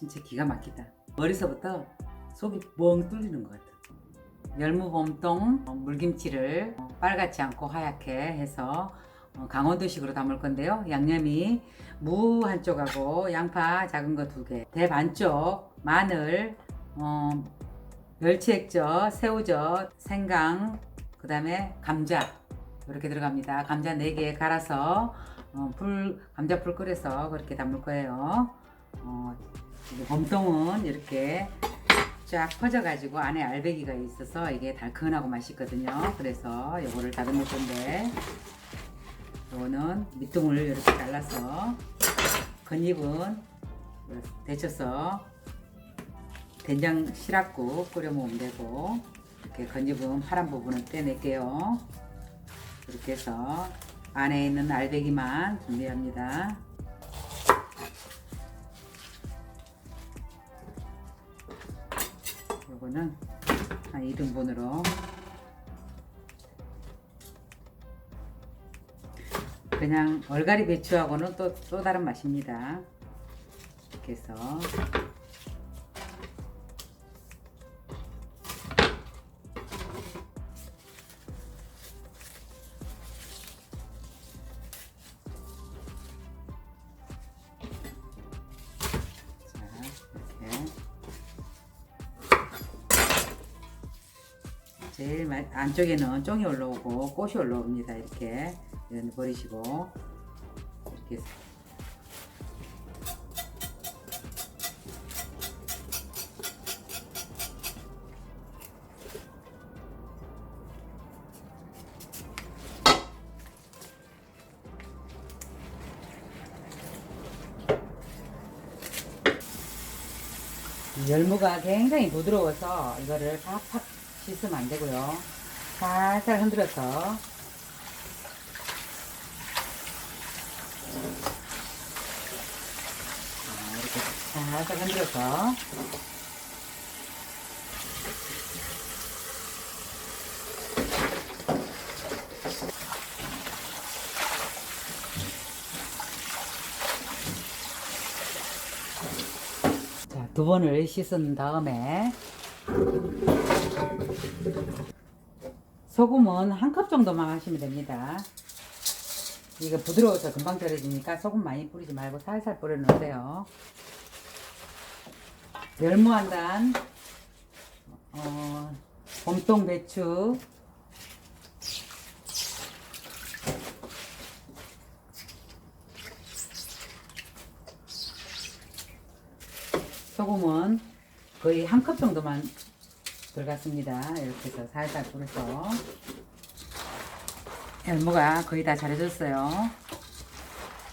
진짜 기가 막히다. 머리서부터 속이 뻥 뚫리는 것 같아. 열무봄동 어, 물김치를 어, 빨갛지 않고 하얗게 해서 어, 강원도식으로 담을 건데요. 양념이 무 한 쪽하고 양파 작은 거 두 개, 대 반쪽, 마늘, 어, 멸치 액젓, 새우젓, 생강, 그 다음에 감자 이렇게 들어갑니다. 감자 4개 갈아서 어, 불 감자 불 끓여서 그렇게 담을 거예요. 어, 봄동은 이렇게 쫙 퍼져가지고 안에 알배기가 있어서 이게 달큰하고 맛있거든요. 그래서 요거를 다듬을 건데 요거는 밑둥을 이렇게 잘라서 겉잎은 데쳐서 된장 시락국 끓여 먹으면 되고 이렇게 겉잎은 파란 부분은 떼낼게요. 이렇게 해서 안에 있는 알배기만 준비합니다. 요거는 한 2등분으로 그냥 얼갈이 배추하고는 또, 또 다른 맛입니다. 이렇게 해서 제일 마- 안쪽에는 쫑이 올라오고 꽃이 올라옵니다. 이렇게. 이런 버리시고. 이렇게 열무가 굉장히 부드러워서 이거를 팍팍 씻으면 안 되고요. 살살 흔들어서 자, 이렇게 살살 흔들어서 자, 두 번을 씻은 다음에 소금은 한 컵 정도만 하시면 됩니다. 이거 부드러워서 금방 절여지니까 소금 많이 뿌리지 말고 살살 뿌려 넣으세요. 열무 한 단, 어, 봄동 배추, 소금은 거의 한 컵 정도만 들어갔습니다. 이렇게 해서 살살 뿌려서 열무가 거의 다 잘해졌어요.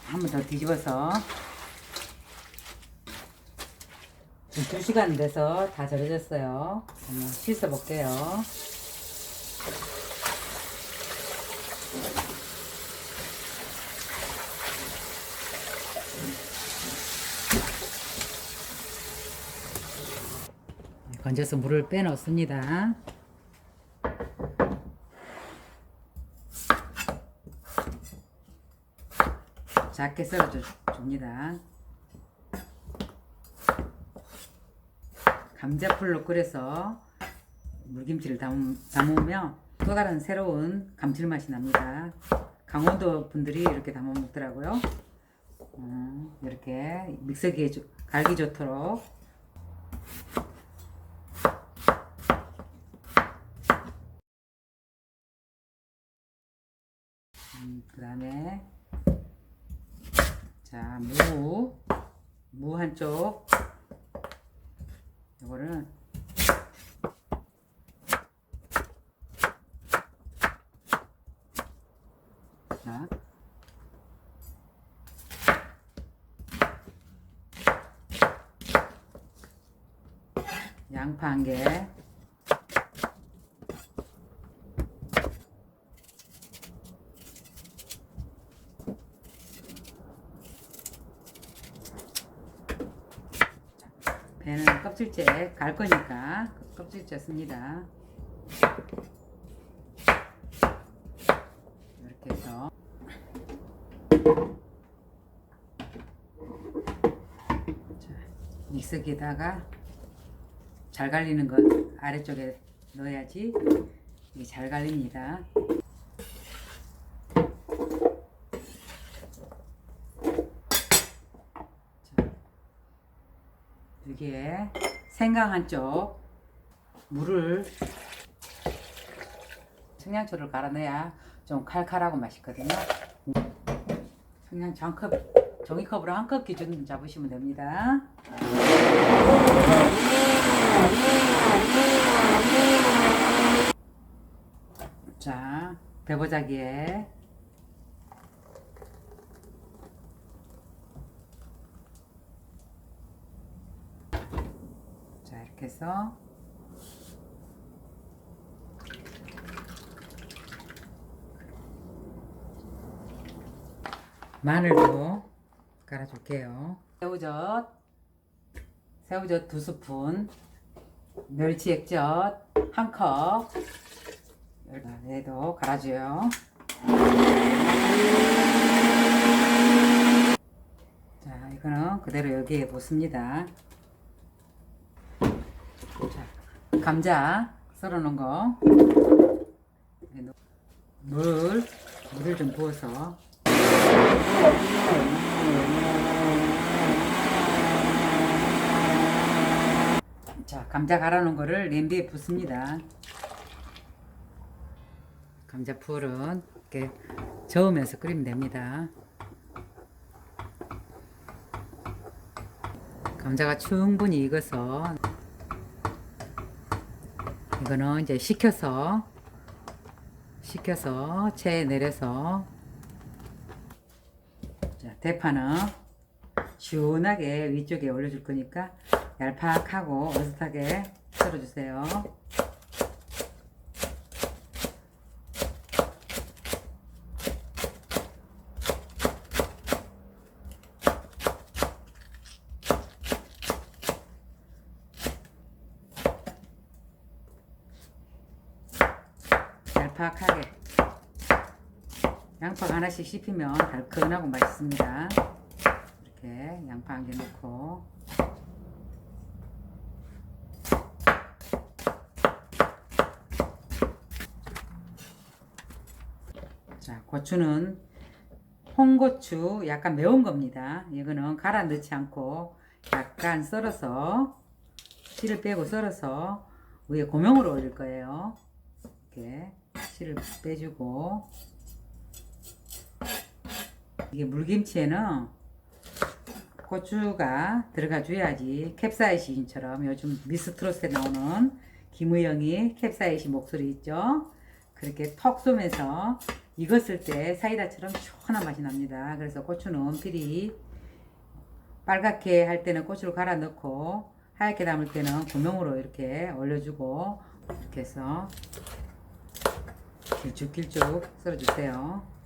한 번 더 뒤집어서 2시간 돼서 다 절여졌어요. 한번 씻어 볼게요. 건져서 물을 빼놓습니다. 작게 썰어 줍니다. 감자풀로 끓여서 물김치를 담, 담으면 또 다른 새로운 감칠맛이 납니다. 강원도 분들이 이렇게 담아 먹더라고요. 음, 이렇게 믹서기에 주- 갈기 좋도록 그 다음에 자, 무, 무 한쪽. 이거는 자, 양파 한 개, 배는 껍질째 갈 거니까 껍질째 씁니다. 이렇게 해서 자, 믹서기에다가 잘 갈리는 것 아래쪽에 넣어야지 이게 잘 갈립니다. 자, 여기에 생강 한쪽 물을 청양초를 갈아내야 좀 칼칼하고 맛있거든요. 청양초 한 컵, 종이컵으로 한 컵 기준 잡으시면 됩니다. 자, 배보자기에 자, 이렇게 해서 마늘도 깔아줄게요. 새우젓, 새우젓 두 스푼, 멸치 액젓 한 컵, 얘도 갈아줘요. 자, 이거는 그대로 여기에 붓습니다. 자, 감자 썰어놓은 거, 물, 물을 좀 부어서 자, 감자 갈아놓은 거를 냄비에 붓습니다. 감자 풀은 이렇게 저으면서 끓이면 됩니다. 감자가 충분히 익어서 이거는 이제 식혀서 식혀서 체에 내려서 자, 대파는 시원하게 위쪽에 올려줄 거니까 얄팍하고 어슷하게 썰어주세요. 얄팍하게 양파 하나씩 씹히면 달큰하고 맛있습니다. 이렇게 양파 한 개 넣고 자 고추는 홍고추 약간 매운 겁니다. 이거는 갈아 넣지 않고 약간 썰어서 씨를 빼고 썰어서 위에 고명으로 올릴 거예요. 이렇게 씨를 빼주고 이게 물김치에는 고추가 들어가 줘야지 캡사이신처럼 요즘 미스트롯에 나오는 김의영이 캡사이신 목소리 있죠? 그렇게 턱 쏘면서 익었을 때 사이다처럼 시원한 맛이 납니다. 그래서 고추는 필히 빨갛게 할 때는 고추를 갈아 넣고 하얗게 담을 때는 고명으로 이렇게 올려주고 이렇게 해서 길쭉길쭉 썰어주세요.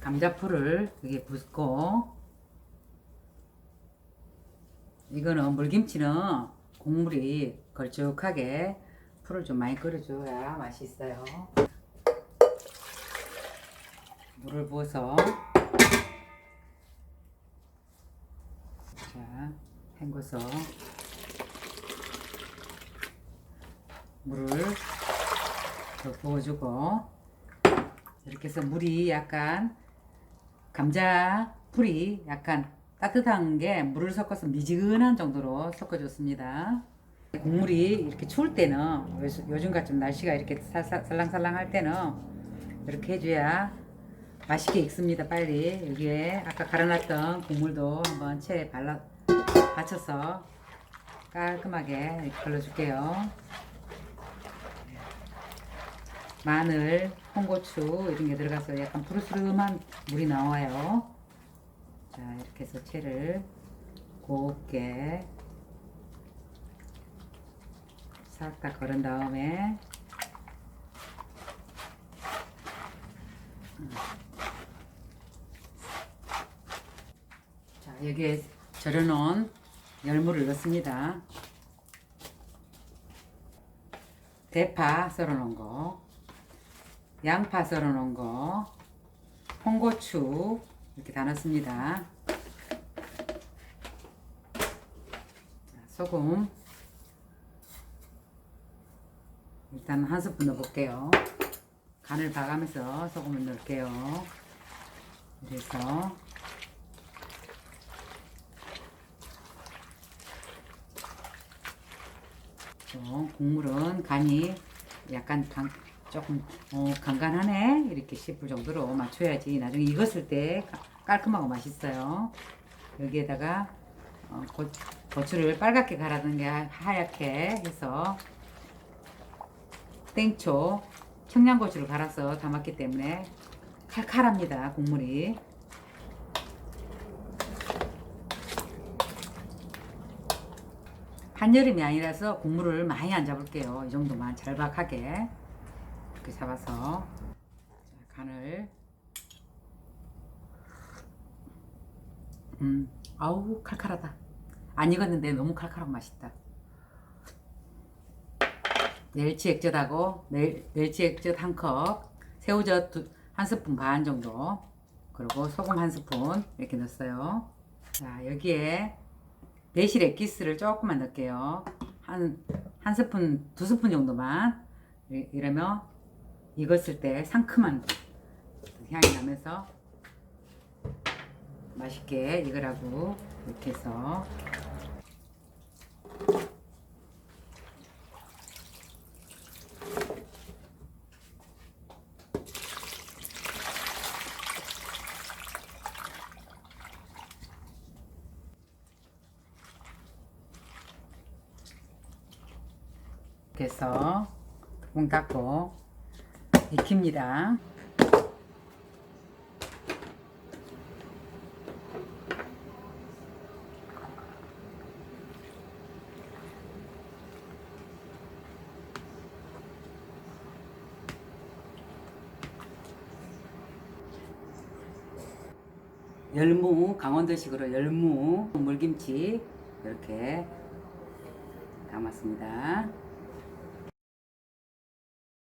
감자풀을 여기 붓고 이거는 물김치는 국물이 걸쭉하게 풀을 좀 많이 끓여줘야 맛이 있어요. 물을 부어서 헹궈서 물을 더 부어주고 이렇게 해서 물이 약간 감자 풀이 약간 따뜻한 게 물을 섞어서 미지근한 정도로 섞어줬습니다. 국물이 이렇게 추울 때는 요- 요즘같이 좀 날씨가 이렇게 살랑살랑할 때는 이렇게 해줘야 맛있게 익습니다. 빨리 여기에 아까 갈아놨던 국물도 한번 채에 발라 받쳐서 깔끔하게 걸러줄게요. 마늘, 홍고추 이런 게 들어가서 약간 푸르스름한 물이 나와요. 자 이렇게 해서 채를 곱게 살짝 걸은 다음에 음. 자 여기에 절여놓은 열무를 넣습니다. 대파 썰어 놓은 거 양파 썰어 놓은 거, 홍고추 이렇게 다 넣습니다. 소금 일단 한 스푼 넣어볼게요. 간을 봐가면서 소금을 넣을게요. 그래서 또 국물은 간이 약간 간, 조금 어, 간간하네 이렇게 싶을 정도로 맞춰야지 나중에 익었을 때 가- 깔끔하고 맛있어요. 여기에다가 어, 고, 고추를 빨갛게 갈아둔 게 하- 하얗게 해서 땡초 청양고추를 갈아서 담았기 때문에 칼칼합니다 국물이 한여름이 아니라서 국물을 많이 안 잡을게요. 이 정도만 절박하게. 이렇게 잡아서 자, 간을. 음 아우 칼칼하다. 안 익었는데 너무 칼칼하고 맛있다. 멸치 액젓하고 멸, 멸치 액젓 한 컵, 새우젓 두, 한 스푼 반 정도, 그리고 소금 한 스푼 이렇게 넣었어요. 자 여기에 매실 액기스를 조금만 넣을게요. 한, 한 스푼, 두 스푼 정도만 이- 이러면 익었을 때 상큼한 향이 나면서 맛있게 익으라고 이렇게 해서 이렇게 해서 뚜껑 닫고 익힙니다. 열무 강원도식으로 열무 물김치 이렇게 담았습니다.